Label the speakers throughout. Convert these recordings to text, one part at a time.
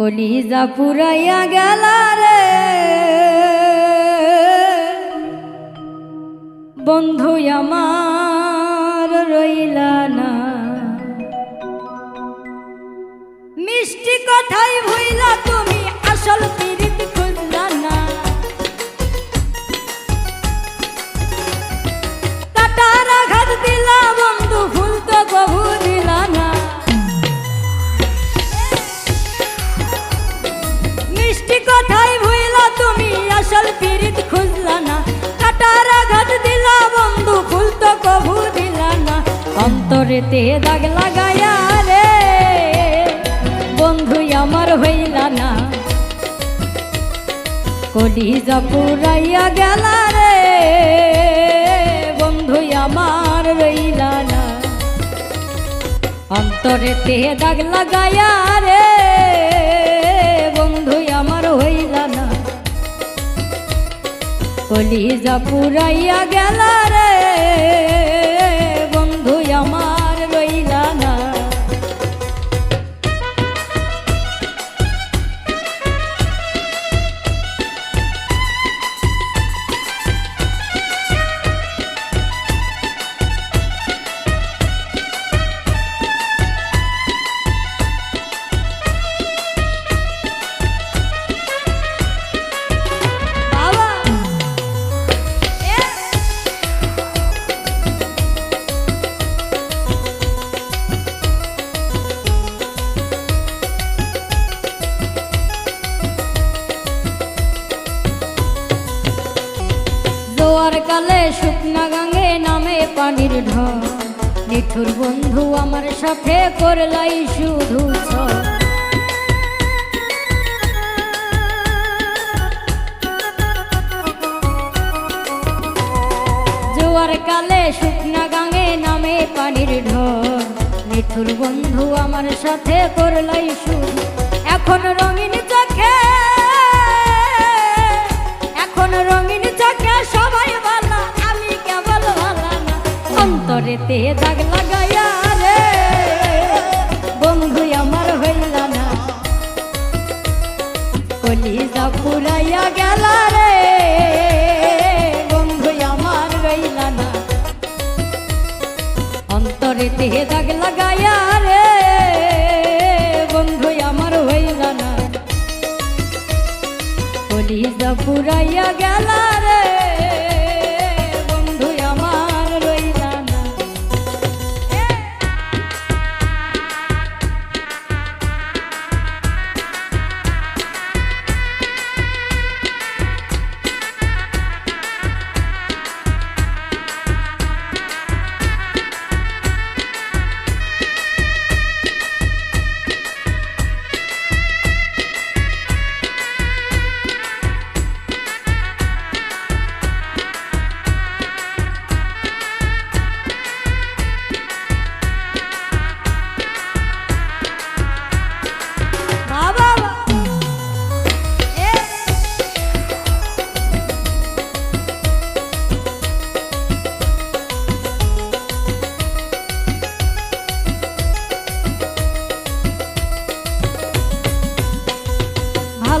Speaker 1: কলিজা পুরাইয়া গেল রে। বন্ধু আমার রইলা না। মিষ্টি কথাই ভইলা তুমি আসল পিরিত অন্তরেতে দাগ লাগায়া রে। বন্ধু, আমার হইলা না। কলিজা পুরাইয়া গেলা রে। বন্ধু, আমার রইলা না। অন্তরেতে দাগ লাগায়া রে। বন্ধু, আমার হইলা না। কলিজা পুরাইয়া গেল রে। নিঠুর বন্ধু আমার সাথে করলাই শুধু জোয়ার কালে শুকনা গাঙে নামে পানির ঢল। মিঠুর বন্ধু আমার সাথে করলাই শুরু এখন রঙিন চোখে, এখন রঙিন অন্তরেতে দাগ লাগাইয়া রে, বন্ধু আমার হইলা না। কলিজা পুরাইয়া গেল রে, বন্ধু আমার রইলা না। অন্তরে দেহে দাগ লাগাইয়া রে, বন্ধু আমার হইলা না। কলিজা পুরাইয়া গেল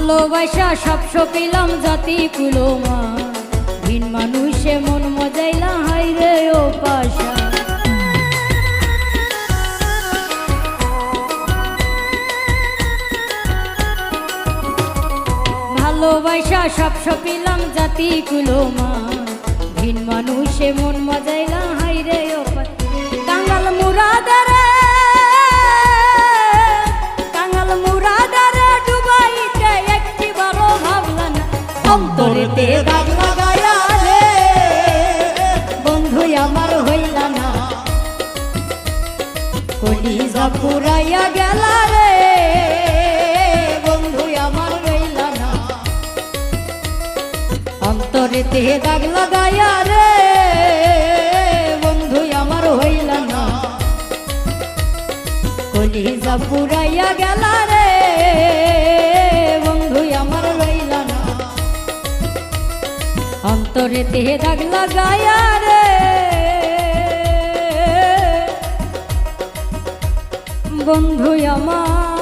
Speaker 1: ভালোবাসা সব সপিলাম জাতি কুলোমা ভিন মানুষে মন মজাইলা হাই রে ও পাশা। ভালোবাসা সব সপিলাম জাতি কুলোমা ভিন মানুষে মন মজাইলা হাই রে ও পা- কাঙ্গাল মুরাদারে অন্তরেতে দাগ লাগায়া রে। বন্ধু, আমার হইলা না। কলিজা পুরাইয়া গেল রে। বন্ধু, আমার রইলা না। অন্তরেতে দাগ লাগাইয়া রে। বন্ধু, আমার হইলা না। কলিজা পুরাইয়া গেল রে। তোরে তেহে দাগ লাগায়া রে। বন্ধু আমার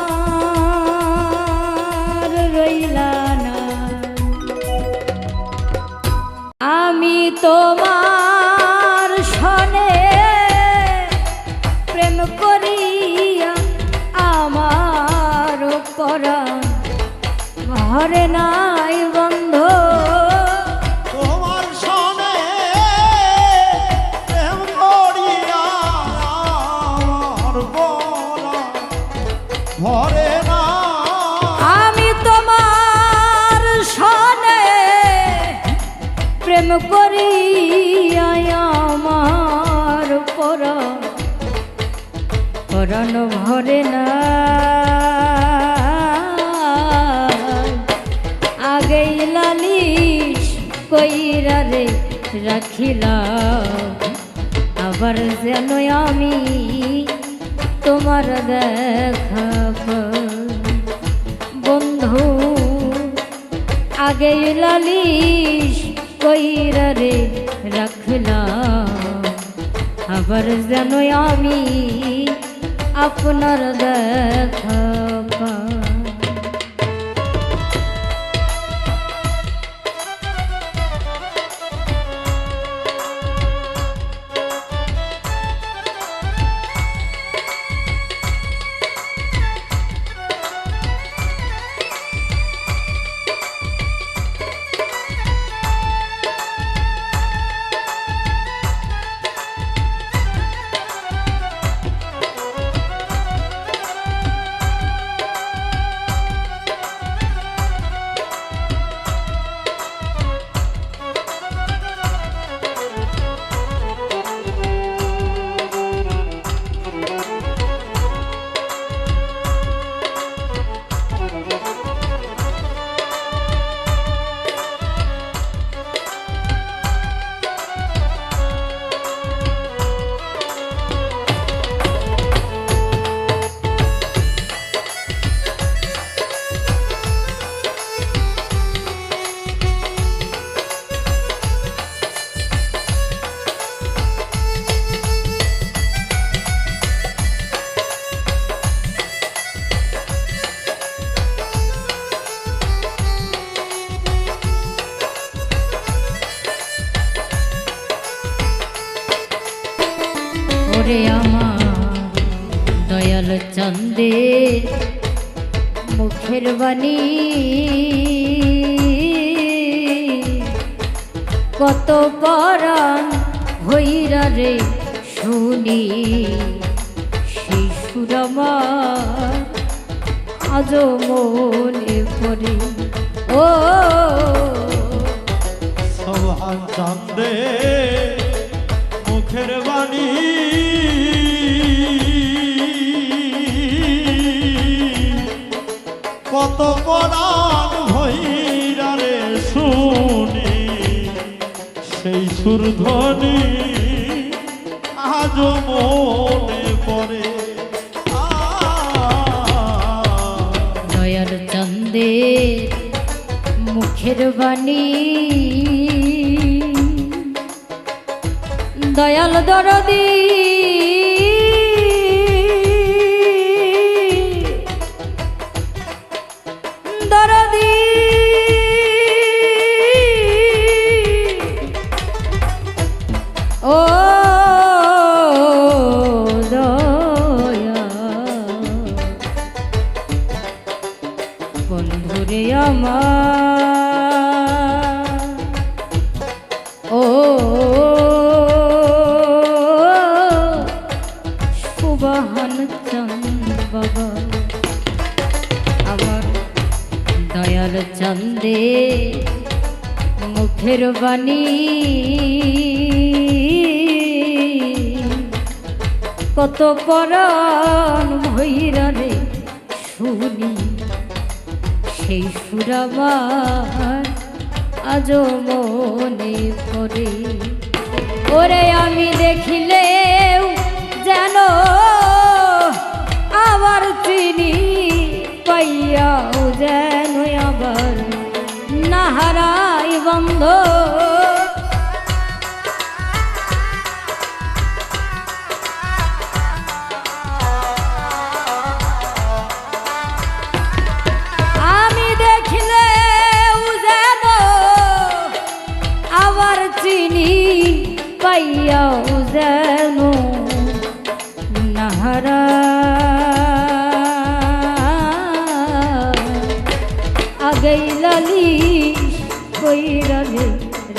Speaker 1: রইলা না। আমি
Speaker 2: তোমার সনে প্রেম করিয়া আমার করা ঘরে না
Speaker 1: পরাণ না। আগেই লালিশ কইরা রে রাখিলাম। আবার যেন আমি তোমার দেখা। বন্ধু, আগেই লালিশ কইরা রে রাখলাম। আবার যেন আমি আপনার দেখা বাণী কত পরাণ হইরা রে শুনি সেই আজ মনে পড়ে। ও
Speaker 2: সোহান চন্দে মুখের বাণী। কত পরাণ ভৈরা রে শুনি, সেই সুরধ্বনি আজ মনে পড়ে। আ
Speaker 1: দয়াল চন্দের মুখের বাণী, দয়াল দরদি কত পরাণ ভৈরা রে, শুনি। সেই সুরাবার আজ মনে পড়ে। ওরে আমি দেখিলেও যেন আবার চিনি, পাইয়াও যেন আবার নাহারাই বন্ধ ধারা আগেই লালি কইরালে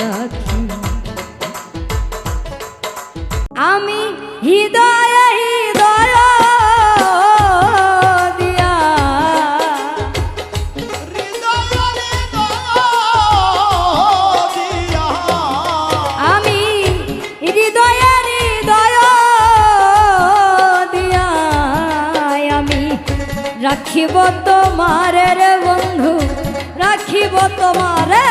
Speaker 1: রাখি। আমি হৃদয় তোমারে রে বন্ধু রাখিব তোমারে।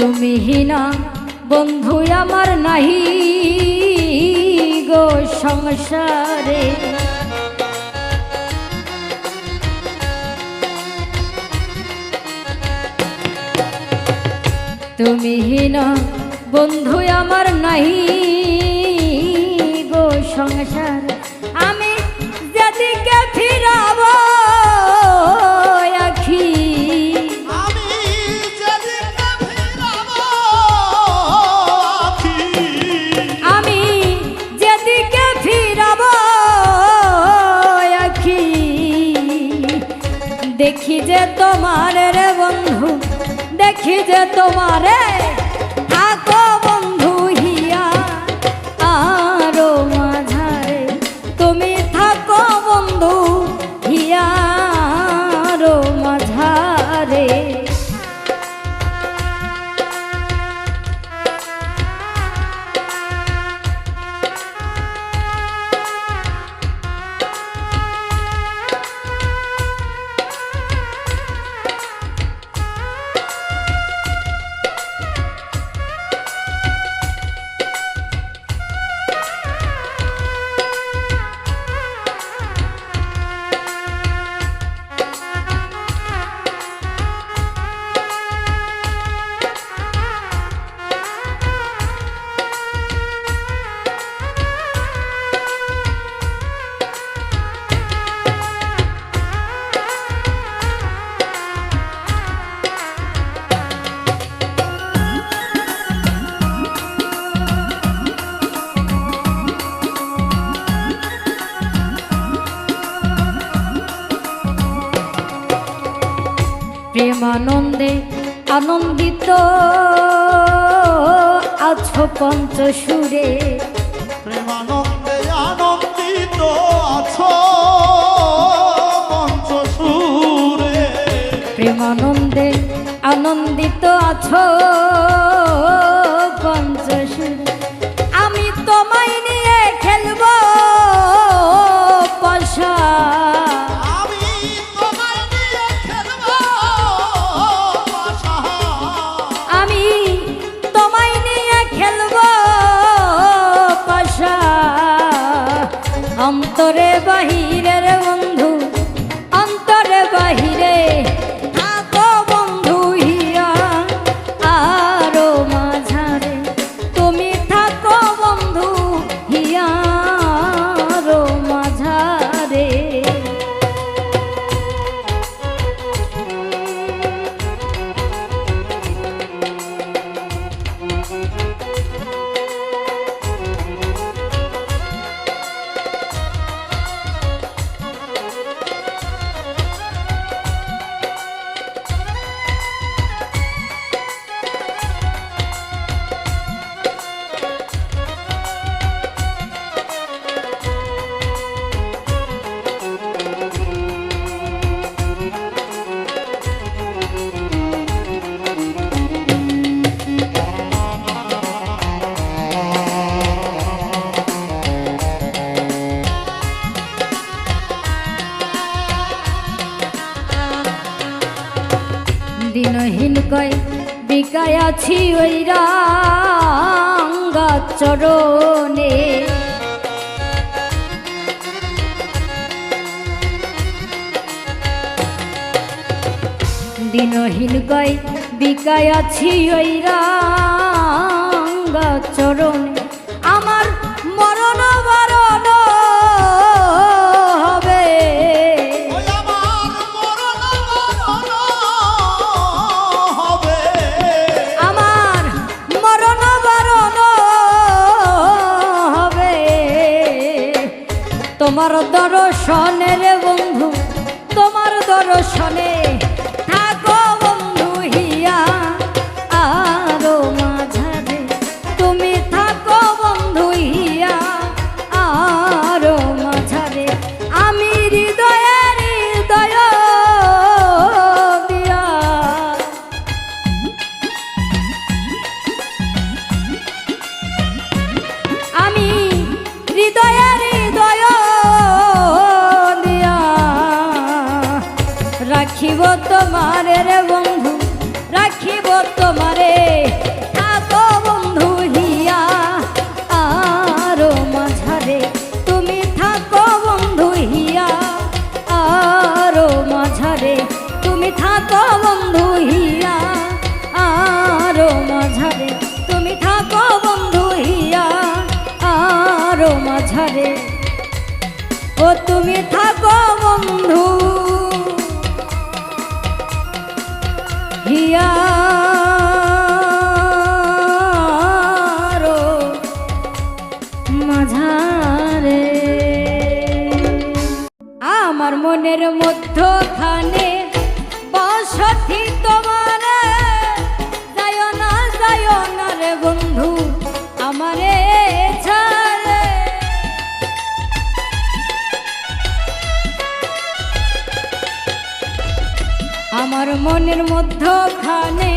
Speaker 1: তুমি হিনা বন্ধু আমার নাহি গো সংসারে। তুমি হিনা বন্ধু আমার নাহি গো সংসার। দেখি যে তোমার রে বন্ধু দেখি যে তোমারে আছো পঞ্চসুরে
Speaker 2: প্রেমানন্দে আনন্দিত আছো পঞ্চসুরে
Speaker 1: প্রেমানন্দে আনন্দিত আছো। কয় বিকায় আছি ওই রাঙ্গা চরণে। দিনহীন কয় বিকায় আছি ওই রাঙ্গা চরণে। তোমার দর্শনের বন্ধু তোমার দর্শনে মনের মধ্যখানে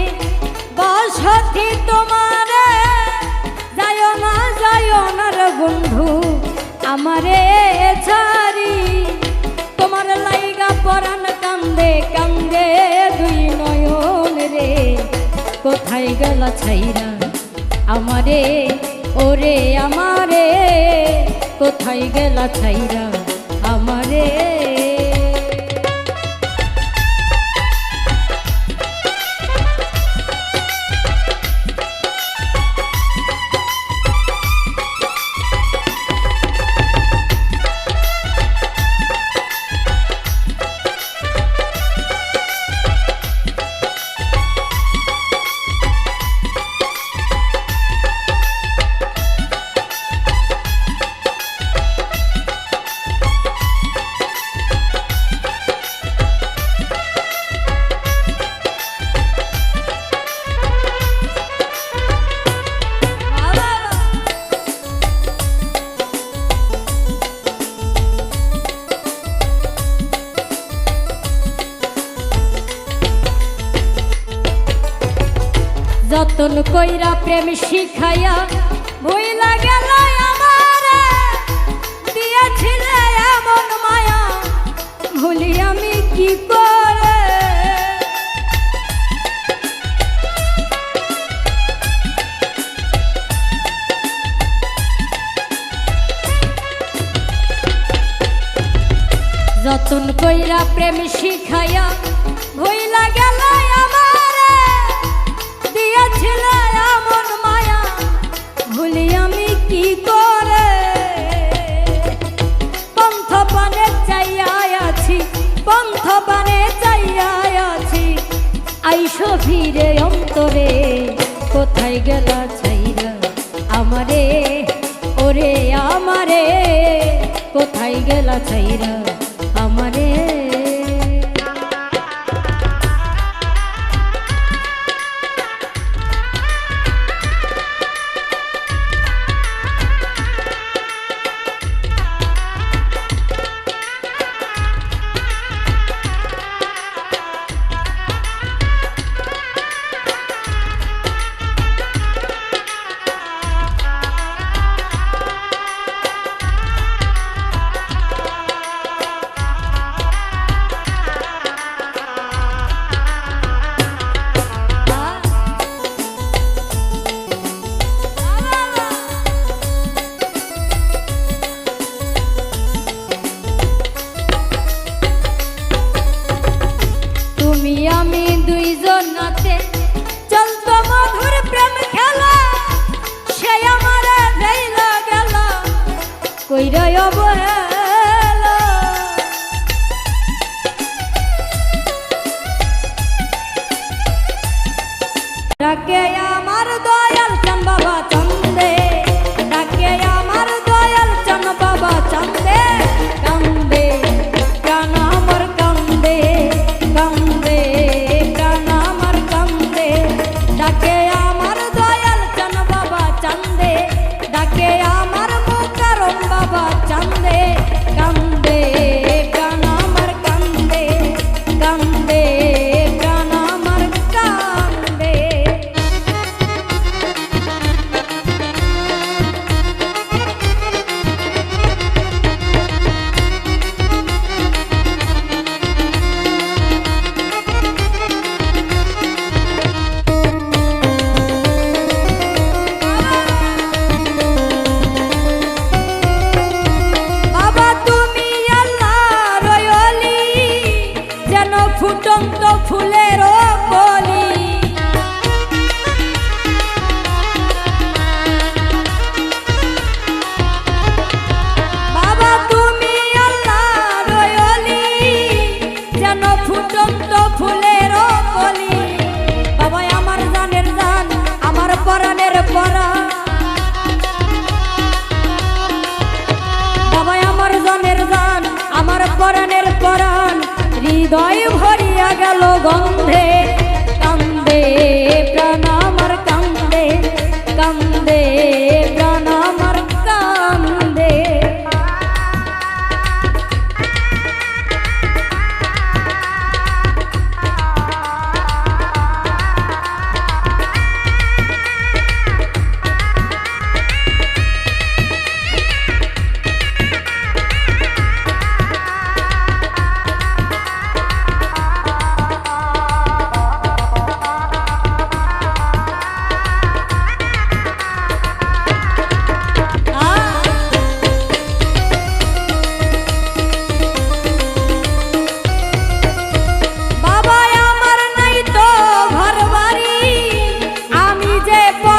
Speaker 1: বসতি তোমার। যায় না যায় না বন্ধু, আমারে ছাড়ি। তোমার লাইগা পরান কান্দে কান্দে দুই নয়ন রে। কোথায় গেল ছাইরা আমারে? ওরে আমারে, কোথায় গেল ছাইরা আমারে? যতন কইরা প্রেম শিখাইয়া ভুইলা গেল আমারে, দিয়েছিলে এমন মায়া, ভুলি আমি কি করে? যতন কইরা প্রেম শিখাইয়া পন্থ পানে চাইয়াই আছি। আইসো ফিরে অন্তরে, কোথায় গেলা চাইরা আমারে? ওরে আমারে, কোথায় গেলা ছাইরা?